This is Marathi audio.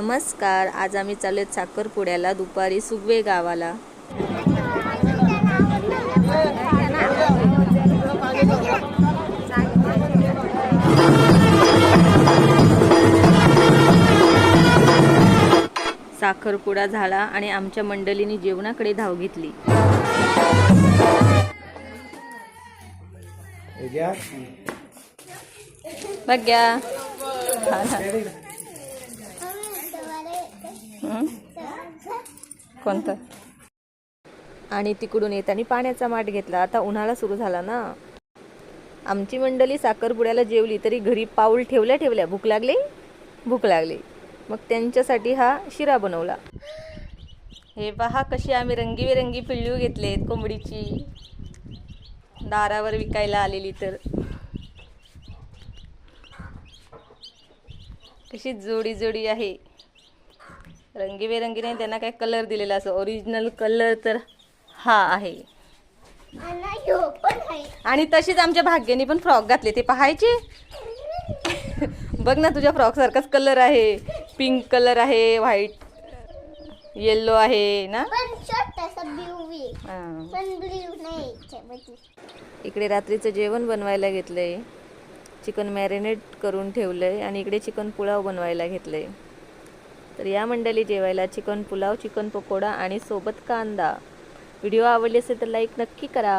नमस्कार आज आम्ही चालू आहेत साखरपुड्याला दुपारी सुगवे गावाला. साखरपुडा झाला आणि आमच्या मंडळींनी जेवणाकडे धाव घेतली. बघ्या हं? कोणतं? आणि तिकडून येताना पाण्याचा माठ घेतला. आता उन्हाळा सुरू झाला ना. आमची मंडळी साखरपुड्याला जेवली तरी घरी पाऊल ठेवल्या ठेवल्या भूक लागली भूक लागली. मग त्यांच्यासाठी हा शिरा बनवला. हे पहा कशी आम्ही रंगीबेरंगी पिल्लू घेतलेत कोंबडीची. दारावर विकायला आलेली तर. कशी जोडी जोडी आहे. रंगीबेरंगी नाही त्यांना काय कलर दिलेला असं. ओरिजिनल कलर तर हा आहे. आणि तशीच आमच्या भाग्याने पण फ्रॉक घातले. ते पाहायचे? बघ ना तुझ्या फ्रॉक सारखाच कलर आहे. पिंक कलर आहे व्हाईट येल्लो आहे ना? हा. इकडे रात्रीचं जेवण बनवायला घेतलंय. चिकन मॅरिनेट करून ठेवलंय आणि इकडे चिकन पुलाव बनवायला घेतलंय. तर या मंडळी जेवायला चिकन पुलाव चिकन पकोडा आणि सोबत कांदा. व्हिडिओ आवडले असेल तर लाईक नक्की करा.